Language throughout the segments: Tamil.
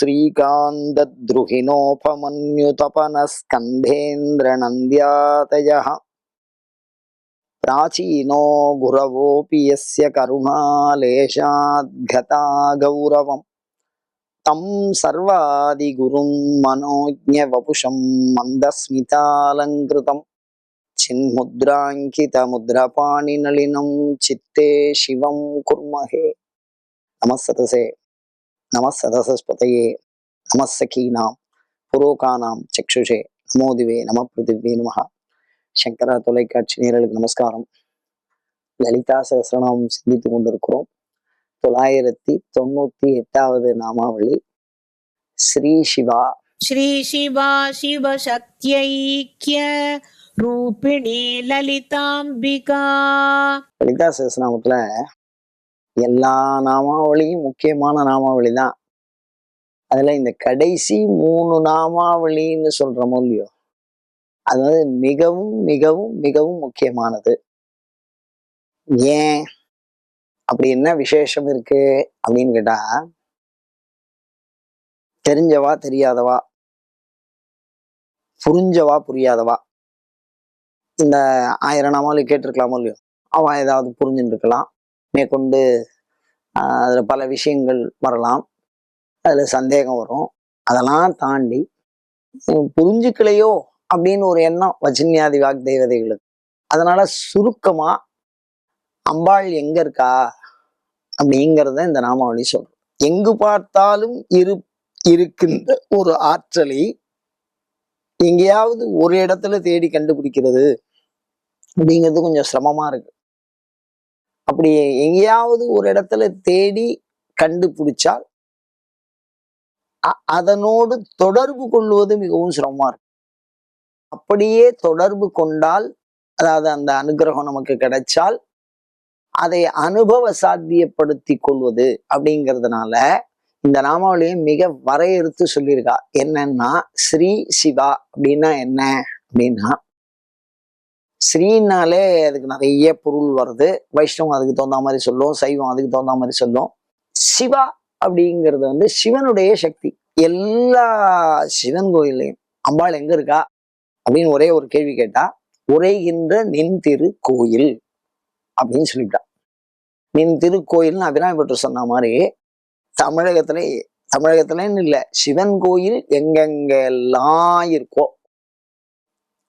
श्रीकान्तद्रुहिणोपमन्युतपनस्कन्धेन्द्रनन्द्यातयः प्राचीनो गुरवोऽपि यस्य करुणालेशाद्गता गौरवम् तं सर्वादिगुरुं मनोज्ञवपुषं मन्दस्मितालङ्कृतम् चिन्मुद्राङ्कितमुद्रपाणिनलिनं चित्ते शिवं कुर्महे नमः நமசதசஸ்பதையே நமசகீனாம் புரோகானாம் சக்ஷுஷே நமோதிவே நம பிருத்திவே நமகா சங்கரா தொலைக்காட்சி நேரலுக்கு நமஸ்காரம். லலிதா சகசரநாமம் சிந்தித்து கொண்டிருக்கிறோம். தொள்ளாயிரத்தி தொண்ணூத்தி எட்டாவது நாமாவளி. ஸ்ரீ சிவா. ஸ்ரீ சிவா சிவசக்தியைக்கிய ரூபிணி லலிதாம்பிகா. லலிதா சகசநாமத்துல எல்லா நாமாவளியும் முக்கியமான நாமாவளி தான் அதுல இந்த கடைசி மூணு நாமாவளின்னு சொல்கிறோமோ இல்லையோ அது வந்து மிகவும் மிகவும் மிகவும் முக்கியமானது. ஏன்? அப்படி என்ன விசேஷம் இருக்கு? அப்படின்னு கேட்டா தெரிஞ்சவா தெரியாதவா? புரிஞ்சவா புரியாதவா? இந்த ஆயிரம் நாமாவளி கேட்டிருக்கலாமோ இல்லையோ? அவன் ஏதாவது புரிஞ்சுட்டு இருக்கலாம் மேற்கொண்டு அதில் அதுல பல விஷயங்கள் வரலாம். அதுல சந்தேகம் வரும். அதெல்லாம் தாண்டி புரிஞ்சுக்கலையோ அப்படின்னு ஒரு எண்ணம் வச்சின்யாதி வாக் தேவதைகளுக்கு அதனால சுருக்கமா அம்பாள் எங்க இருக்கா? அப்படிங்கிறத இந்த நாமாவளி சொல்றோம் எங்கு பார்த்தாலும் இரு இருக்கின்ற ஒரு ஆற்றலை எங்கேயாவது ஒரு இடத்துல தேடி கண்டுபிடிக்கிறது அப்படிங்கிறது கொஞ்சம் சிரமமா இருக்கு. அப்படி எங்கேயாவது ஒரு இடத்துல தேடி கண்டுபிடிச்சால் அ- அதனோடு தொடர்பு கொள்வது மிகவும் சிரமமா இருக்கு அப்படியே தொடர்பு கொண்டால் அதாவது அந்த அனுகிரகம் நமக்கு கிடைச்சால் அதை அனுபவ சாத்தியப்படுத்தி கொள்வது அப்படிங்கிறதுனால இந்த நாமாவளியை மிக வரையறுத்து சொல்லியிருக்கா. என்னன்னா ஸ்ரீ சிவா அப்படின்னா என்ன? அப்படின்னா ஸ்ரீனாலே அதுக்கு நிறைய பொருள் வருது. வைஷ்ணவம் அதுக்கு தகுந்த மாதிரி சொல்லும். சைவம் அதுக்கு தகுந்த மாதிரி சொல்லும். சிவா அப்படிங்கிறது வந்து சிவனுடைய சக்தி. எல்லா சிவன் கோயில்லையும் அம்பாள் எங்க இருக்கா? அப்படின்னு ஒரே ஒரு கேள்வி கேட்டா உரைகின்ற நின் திரு கோயில் அப்படின்னு சொல்லிவிட்டா நின் திருக்கோயில்னு அபிராமி சொன்ன மாதிரி தமிழகத்துல தமிழகத்துலன்னு இல்லை சிவன் கோயில் எங்கெங்கெல்லாம் இருக்கோ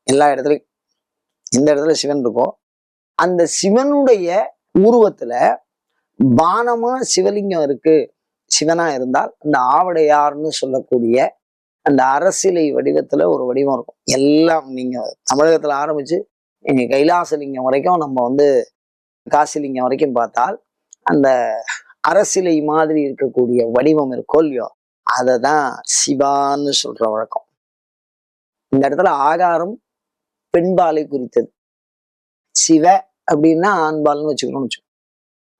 எல்லா இடத்துலையும் இந்த இடத்துல சிவன் இருக்கும். அந்த சிவனுடைய உருவத்துல பானமா சிவலிங்கம் இருக்கு. சிவனா இருந்தால் அந்த ஆவடையார்னு சொல்லக்கூடிய அந்த அரசிலை வடிவத்துல ஒரு வடிவம் இருக்கும். எல்லாம் நீங்க தமிழகத்துல ஆரம்பிச்சு நீங்க கைலாசலிங்கம் வரைக்கும் நம்ம வந்து காசிலிங்கம் வரைக்கும் பார்த்தால் அந்த அரசிலை மாதிரி இருக்கக்கூடிய வடிவம் இருக்கோ இல்லையோ அதை தான் சிவான்னு சொல்ற வழக்கம். இந்த இடத்துல ஆகாரம் பெண்பாலை குறித்தது. சிவ அப்படின்னா ஆண்பால்னு வச்சுக்கணும்னு வச்சுக்கோ.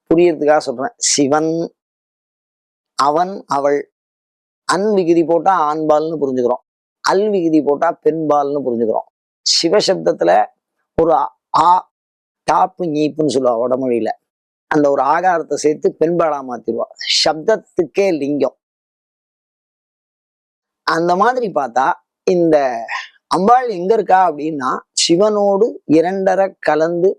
புரியறதுக்காக சொல்றேன். சிவன் அவன் அவள். அன் விகுதி போட்டா ஆண்பால்னு புரிஞ்சுக்கிறோம். அல் விகுதி போட்டா பெண்பால்னு புரிஞ்சுக்கிறோம். சிவசப்தத்துல ஒரு ஆ- டாப்பு நீப்புன்னு சொல்லுவா வடமொழியில. அந்த ஒரு ஆகாரத்தை சேர்த்து பெண்பாலா மாத்திடுவா. சப்தத்துக்கே லிங்கம். அந்த மாதிரி பார்த்தா இந்த அம்பாள் எங்க இருக்கா அப்படின்னா சிவனோடு இரண்டரை கலந்து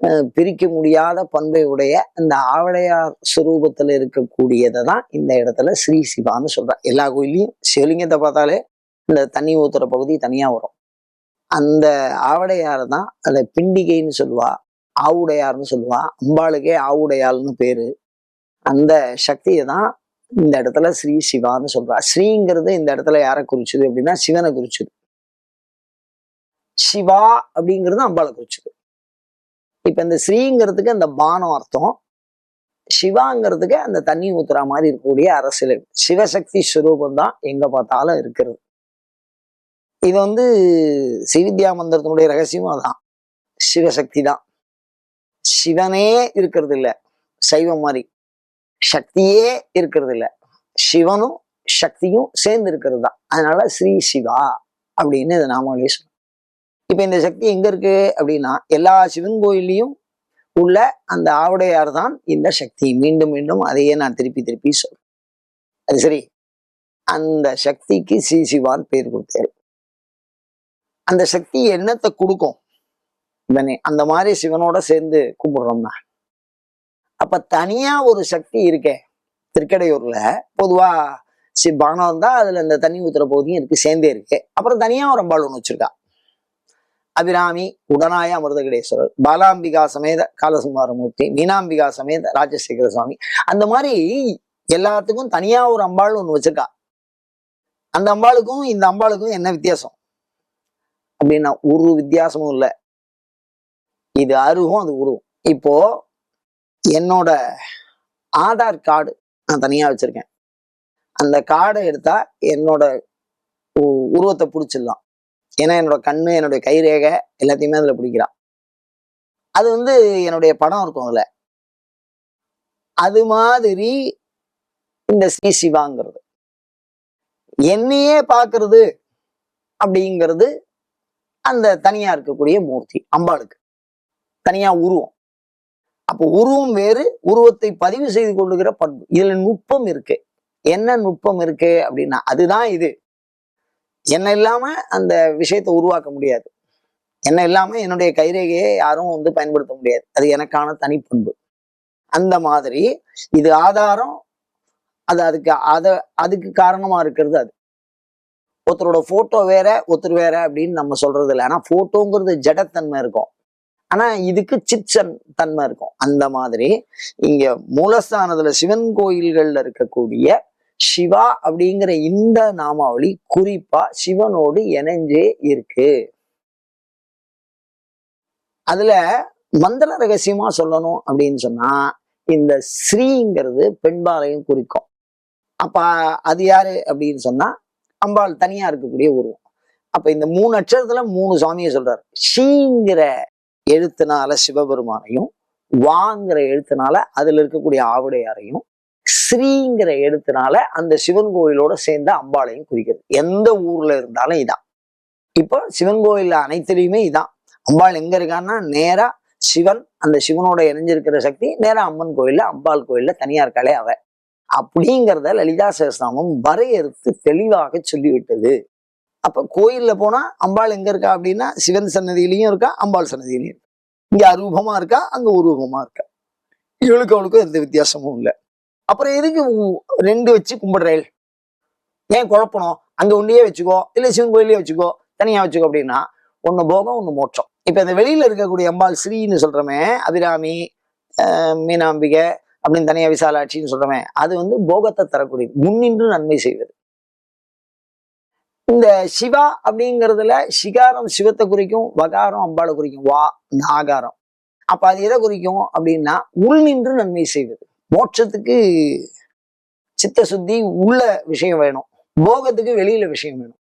அஹ், பிரிக்க முடியாத பண்பை உடைய அந்த ஆவடையார் சுரூபத்துல இருக்கக்கூடியதை தான் இந்த இடத்துல ஸ்ரீ சிவான்னு சொல்றான் எல்லா கோயிலையும் சிவலிங்கத்தை பார்த்தாலே இந்த தண்ணி ஊத்துற பகுதி தனியா வரும். அந்த ஆவடையார் தான் அதை பிண்டிகைன்னு சொல்லுவா ஆவுடையார்னு சொல்லுவா. அம்பாளுக்கே ஆவுடையாள்னு பேரு. அந்த சக்தியை தான் இந்த இடத்துல ஸ்ரீ சிவான்னு சொல்றா. ஸ்ரீங்கிறது இந்த இடத்துல யாரை குறிச்சுது அப்படின்னா சிவனை குறிச்சுது. சிவா அப்படிங்கிறது அம்பாளை குறிச்சுது இப்ப இந்த ஸ்ரீங்கிறதுக்கு அந்த பானம் அர்த்தம். சிவாங்கிறதுக்கு அந்த தண்ணி ஊத்துற மாதிரி இருக்கக்கூடிய அரசியல் சிவசக்தி ஸ்வரூபம் தான் எங்க பார்த்தாலும் இருக்கிறது. இது வந்து சிவித்யா மந்திரத்தினுடைய ரகசியமும் அதான். சிவசக்தி தான். சிவனே இருக்கிறது இல்ல. சைவம் மாதிரி. சக்தியே இருக்கிறது இல்ல. சிவனும் சக்தியும் சேர்ந்து இருக்கிறது தான். அதனால ஸ்ரீ சிவா அப்படின்னு இது நாமாவளியே சொல்லணும் இப்ப இந்த சக்தி எங்க இருக்கு அப்படின்னா எல்லா சிவன் கோயில்லையும் உள்ள அந்த ஆவுடையார் தான் இந்த சக்தி. மீண்டும் மீண்டும் அதையே நான் திருப்பி திருப்பி சொல்றேன். அது சரி. அந்த சக்திக்கு ஸ்ரீ சிவான் பேர் கொடுத்தாரு. அந்த சக்தி என்னத்தை கொடுக்கும்? இவனே அந்த மாதிரி சிவனோட சேர்ந்து கும்பிடுறோம்னா. அப்ப தனியா ஒரு சக்தி இருக்கே திருக்கடையூர்ல. பொதுவா சி பானம் தான் அதுல இந்த தண்ணி ஊத்துற பகுதியும் இருக்கு சேர்ந்தே இருக்கு. அப்புறம் தனியா ஒரு அம்பாள் ஒன்று வச்சிருக்கா. அபிராமி உடனாய அமிர்தகடேஸ்வரர் பாலாம்பிகா சமேத காலசுமாரமூர்த்தி மீனாம்பிகா சமேத ராஜசேகர சுவாமி. அந்த மாதிரி எல்லாத்துக்கும் தனியா ஒரு அம்பாள் ஒன்று வச்சிருக்கா. அந்த அம்பாளுக்கும் இந்த அம்பாளுக்கும் என்ன வித்தியாசம்? அப்படின்னா ஒரு வித்தியாசமும் இல்லை. இது அருகும் அது உருவம் இப்போ என்னோட ஆதார் கார்டு நான் தனியா வச்சிருக்கேன். அந்த கார்டை எடுத்தா என்னோட உ- உருவத்தை பிடிச்சிடலாம். ஏன்னா என்னோட கண்ணு என்னுடைய கைரேகை எல்லாத்தையுமே அதுல பிடிக்கிறான். அது வந்து என்னுடைய படம் இருக்கும் அதுல. அது மாதிரி இந்த ஸ்ரீ சிவாங்கிறது. என்னையே பார்க்கறது அப்படிங்கிறது அந்த தனியா இருக்கக்கூடிய மூர்த்தி அம்பாளுக்கு. தனியா உருவம். அப்போ உருவம் வேறு உருவத்தை பதிவு செய்து கொள்ளுகிற பண்பு. இதுல நுட்பம் இருக்கு. என்ன நுட்பம் இருக்கு அப்படின்னா அதுதான் இது. என்ன இல்லாம அந்த விஷயத்தை உருவாக்க முடியாது. என்ன இல்லாம என்னுடைய கைரேகையை யாரும் வந்து பயன்படுத்த முடியாது. அது எனக்கான தனிப்பண்பு. அந்த மாதிரி இது ஆதாரம் அது அதுக்கு அதை அதுக்கு காரணமா இருக்கிறது அது. ஒருத்தரோட போட்டோ வேற ஒருத்தர் வேற அப்படின்னு நம்ம சொல்றது இல்லை. ஆனா போட்டோங்கிறது ஜடத்தன்மை இருக்கும். ஆனா இதுக்கு சிச்சன் தன்மை இருக்கும். அந்த மாதிரி இங்க மூலஸ்தானத்துல சிவன் கோயில்கள்ல இருக்கக்கூடிய சிவா அப்படிங்கிற இந்த நாமாவளி குறிப்பா சிவனோடு இணைஞ்சே இருக்கு. அதுல மந்திர ரகசியமா சொல்லணும் அப்படின்னு சொன்னா இந்த ஸ்ரீங்கிறது பெண்பாலையும் குறிக்கும். அப்ப அது யாரு அப்படின்னு சொன்னா அம்பாள் தனியா இருக்கக்கூடிய உருவம். அப்ப இந்த மூணு அச்சரத்துல மூணு சுவாமியை சொல்றாரு. ஷீங்கிற எழுத்துனால சிவபெருமானையும் வாங்கிற எழுத்துனால அதுல இருக்கக்கூடிய ஆவுடையாரையும் ஸ்ரீங்கிற எழுத்துனால அந்த சிவன் கோயிலோட சேர்ந்த அம்பாளையும் குறிக்கிறது. எந்த ஊர்ல இருந்தாலும் இதான். இப்போ சிவன் கோயில் அனைத்துலயுமே இதான். அம்பாள் எங்க இருக்கான்னா நேரா சிவன் அந்த சிவனோட இணைஞ்சிருக்கிற சக்தி நேரா அம்மன் கோயில்ல அம்பாள் கோயில்ல தனியா இருக்காளே அவ. அப்படிங்கிறத லலிதா சகஸ்நாமம் வரையறுத்து தெளிவாக சொல்லிவிட்டது. அப்ப கோயில்ல போனா அம்பாள் எங்க இருக்கா அப்படின்னா சிவன் சன்னதியிலையும் இருக்கா அம்பாள் சன்னதியிலையும் இருக்கா. இங்க அரூபமா இருக்கா அங்க உருவமா இருக்கா. இவளுக்கு அவளுக்கும் எந்த வித்தியாசமும் இல்லை. அப்புறம் எதுக்கு ரெண்டு வச்சு கும்பிடுறேள் ஏன் குழப்பணும்? அங்க ஒன்றையே வச்சுக்கோ இல்ல சிவன் கோயிலே வச்சுக்கோ தனியா வச்சுக்கோ அப்படின்னா ஒன்னு போகம் ஒன்னு மோட்சம். இப்ப இந்த வெளியில இருக்கக்கூடிய அம்பாள் ஸ்ரீன்னு சொல்றோமே அபிராமி மீனாம்பிகை அப்படின்னு தனியா விசாலாட்சின்னு சொல்றோமே அது வந்து போகத்தை தரக்கூடியது. முன்னின்று நன்மை செய்வது. இந்த சிவா அப்படிங்கிறதுல சிகாரம் சிவத்தை குறிக்கும் வகாரம் அம்பாளை குறிக்கும் வா இந்த ஆகாரம் அப்ப அது எதை குறிக்கும் அப்படின்னா உள் நின்று நன்மை செய்வது. மோட்சத்துக்கு சித்த சுத்தி உள்ள விஷயம் வேணும். போகத்துக்கு வெளியில விஷயம் வேணும்.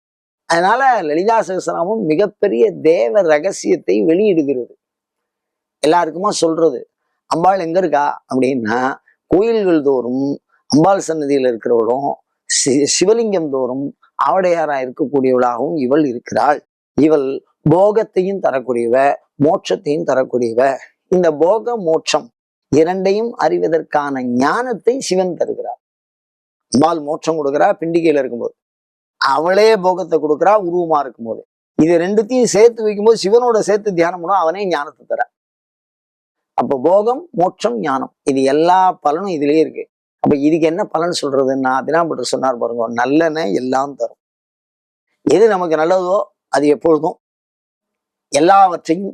அதனால லலிதா சகசராமம் மிகப்பெரிய தேவ ரகசியத்தை வெளியிடுகிறது. எல்லாருக்குமா சொல்றது? அம்பாள் எங்க இருக்கா? அப்படின்னா கோயில்கள் தோறும் அம்பாள் சன்னதியில் இருக்கிறவளும் சி- சிவலிங்கம் தோறும் ஆவடையாரா இருக்கக்கூடியவளாகவும் இவள் இருக்கிறாள். இவள் போகத்தையும் தரக்கூடியவ மோட்சத்தையும் தரக்கூடியவ. இந்த போக மோட்சம் இரண்டையும் அறிவதற்கான ஞானத்தை சிவன் தருகிறார். அம்பாள் மோட்சம் கொடுக்குறா பிண்டிகையில இருக்கும்போது. அவளே போகத்தை கொடுக்குறா உருவமா இருக்கும்போது. இது ரெண்டுத்தையும் சேர்த்து வைக்கும்போது சிவனோட சேர்த்து தியானம் பண்ணும் அவனே ஞானத்தை தர அப்போ போகம் மோட்சம் ஞானம். இது எல்லா பலனும் இதுலயே இருக்கு. அப்ப இதுக்கு என்ன பலன் சொல்றதுன்னா தினாபட்டர் சொன்னார் பாருங்க நல்லெண்ணெய் எல்லாம் தரும். எது நமக்கு நல்லதோ அது எப்பொழுதும் எல்லாவற்றையும்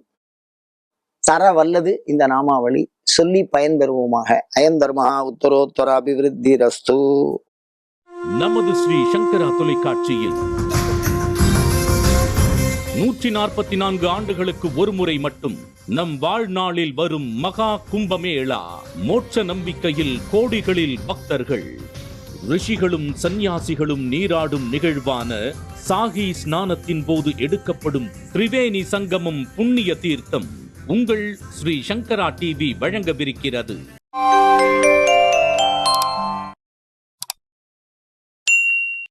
தர வல்லது இந்த நாமாவளி சொல்லி பயன்பெறுவோமாக. அயம் தர்மா உத்தரோத்தர அபிவிருத்தி ரஸ்து. நமது ஸ்ரீ சங்கரா தொலைக்காட்சியில் நூற்றி நாற்பத்தி நான்கு ஆண்டுகளுக்கு ஒருமுறை மட்டும் நம் வாழ்நாளில் வரும் மகா கும்பமேளா. மோட்ச நம்பிக்கையில் கோடிகளில் பக்தர்கள் ரிஷிகளும் சந்நியாசிகளும் நீராடும் நிகழ்வான சாகி ஸ்நானத்தின் போது எடுக்கப்படும் திரிவேணி சங்கமம் புண்ணிய தீர்த்தம். உங்கள் ஸ்ரீ சங்கரா டிவி வழங்கவிருக்கிறது.